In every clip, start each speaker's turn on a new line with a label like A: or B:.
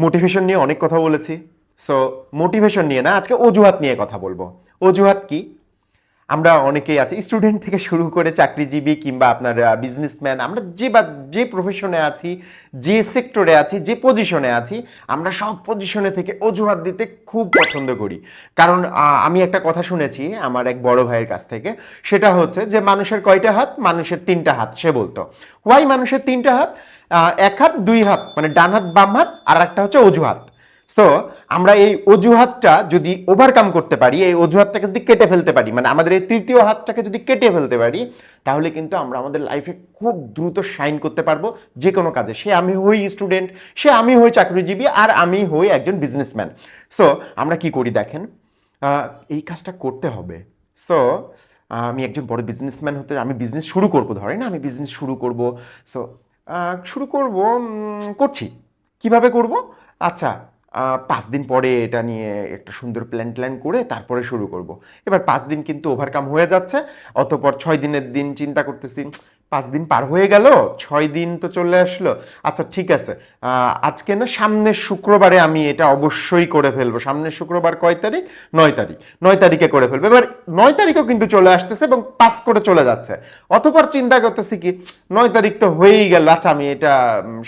A: Motivation নিয়ে অনেক কথা বলেছি। সো মোটিভেশন নিয়ে না, আজকে অজুহাত নিয়ে কথা বলব। অজুহাত কি? আমরা অনেকেই আছি স্টুডেন্ট থেকে শুরু করে চাকরিজীবী কিংবা আপনার বিজনেসম্যান আমরা যে বা, যে প্রফেশনে আছি, যে সেক্টরে আছি, যে পজিশনে আছি, আমরা সব পজিশনে থেকে অজুহাত দিতে খুব পছন্দ করি। কারণ আমি একটা কথা শুনেছি আমার এক বড় ভাইয়ের কাছ থেকে, সেটা হচ্ছে যে মানুষের কয়টা হাত? মানুষের তিনটা হাত, সে বলতো। হোয়াই মানুষের তিনটা হাত? এক হাত, দুই হাত মানে ডান হাত, বাম হাত, আর একটা হচ্ছে অজুহাত। সো আমরা এই অজুহাতটা যদি ওভারকাম করতে পারি, এই অজুহাতটাকে যদি কেটে ফেলতে পারি মানে আমাদের এই তৃতীয় হাতটাকে যদি কেটে ফেলতে পারি, তাহলে কিন্তু আমরা আমাদের লাইফে খুব দ্রুত শাইন করতে পারব যে কোনো কাজে। সে আমি হই স্টুডেন্ট সে আমি হই চাকরিজীবী, আর আমি হই একজন বিজনেসম্যান সো আমরা কি করি দেখেন? এই কাজটা করতে হবে। সো আমি একজন বড় বিজনেসম্যান হতে, আমি বিজনেস শুরু করব, ধরেন না, আমি বিজনেস শুরু করব। সো শুরু করব করছি। কীভাবে করব? আচ্ছা পাঁচ দিন পরে এটা নিয়ে একটা সুন্দর প্ল্যান ট্ল্যান করে তারপরে শুরু করব। এবার পাঁচ দিন কিন্তু ওভারকাম হয়ে যাচ্ছে, অতপর ছয় দিনের দিন চিন্তা করতেছি পাঁচ দিন পার হয়ে গেল, ছয় দিন তো চলে আসলো। আচ্ছা ঠিক আছে। আজকে না, সামনের শুক্রবারে আমি এটা অবশ্যই করে ফেলব। সামনের শুক্রবার কয় তারিখ? নয় তারিখ। নয় তারিখে করে ফেলব। এবার নয় তারিখও কিন্তু চলে আসতেছে এবং পাস করে চলে যাচ্ছে। অতপর চিন্তা করতেছি কি, নয় তারিখ তো হয়েই গেল। আচ্ছা আমি এটা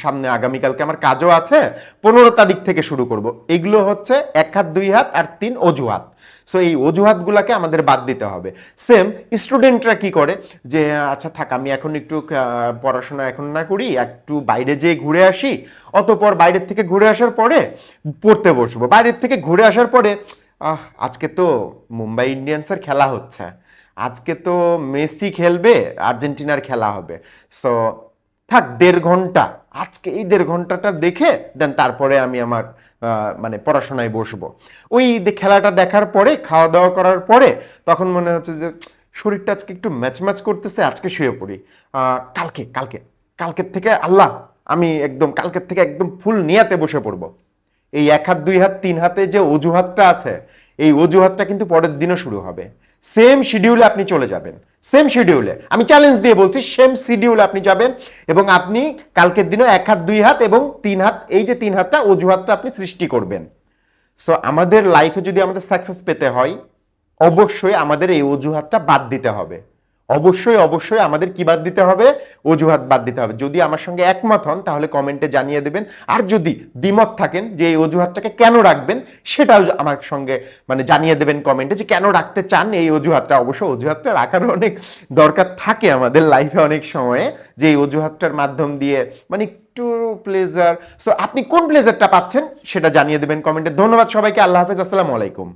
A: সামনে আগামীকালকে আমার কাজও আছে। পনেরো তারিখ থেকে শুরু করব। এগুলো হচ্ছে এক হাত, দুই হাত আর তিন অজুহাত। সো এই অজুহাতগুলোকে আমাদের বাদ দিতে হবে। সেম স্টুডেন্টরা কি করে? যে আচ্ছা থাক, আমি এখন একটু আহ, পড়াশোনা এখন না করি একটু বাইরে যেয়ে ঘুরে আসি অতপর বাইরের থেকে ঘুরে আসার পরে পড়তে বসবো। বাইরের থেকে ঘুরে আসার পরে আজকে তো মুম্বাই ইন্ডিয়ান্সের খেলা হচ্ছে। আজকে তো মেসি খেলবে আর্জেন্টিনার খেলা হবে। সো থাক দেড় ঘণ্টা। আজকে এই দেড় ঘন্টাটা দেখে দেন তারপরে আমি আমার মানে পড়াশোনায় বসবো। ওই খেলাটা দেখার পরে খাওয়া দাওয়া করার পরে তখন মনে হচ্ছে যে শরীরটা আজকে একটু ম্যাচ ম্যাচ করতেছে, আজকে শুয়ে পড়ি। কালকে কালকে, কালকের থেকে আল্লাহ, আমি একদম কালকের থেকে একদম ফুল নিয়াতে বসে পড়ব। এই এক হাত, দুই হাত, তিন হাতে যে অজুহাতটা আছে, এই অজুহাতটা কিন্তু পরের দিনও শুরু হবে। সেম শিডিউলে আপনি চলে যাবেন। সেম শিডিউলে আমি চ্যালেঞ্জ দিয়ে বলছি সেম শিডিউলে আপনি যাবেন এবং আপনি কালকের দিনও এক হাত, দুই হাত এবং তিন হাত, এই যে তিন হাতটা অজুহাতটা আপনি সৃষ্টি করবেন। সো আমাদের লাইফে যদি আমাদের সাকসেস পেতে হয় অবশ্যই আমাদের এই অজুহাতটা বাদ দিতে হবে। অবশ্যই অবশ্যই আমাদের কি বাদ দিতে হবে? অজুহাত বাদ দিতে হবে। যদি আমার সঙ্গে একমত হন, তাহলে কমেন্টে জানিয়ে দেবেন। আর যদি দ্বিমত থাকেন যে এই অজুহাতটাকে কেন রাখবেন, সেটাও আমার সঙ্গে মানে জানিয়ে দেবেন কমেন্টে যে কেন রাখতে চান এই অজুহাতটা। অবশ্য অজুহাতটা রাখারও অনেক দরকার থাকে আমাদের লাইফে অনেক সময়ে, যে এই অজুহাতটার মাধ্যম দিয়ে মানে একটু প্লেজার সো আপনি কোন প্লেজারটা পাচ্ছেন, সেটা জানিয়ে দেবেন কমেন্টে। ধন্যবাদ সবাইকে। আল্লাহ হাফেজ। আসসালামু আলাইকুম।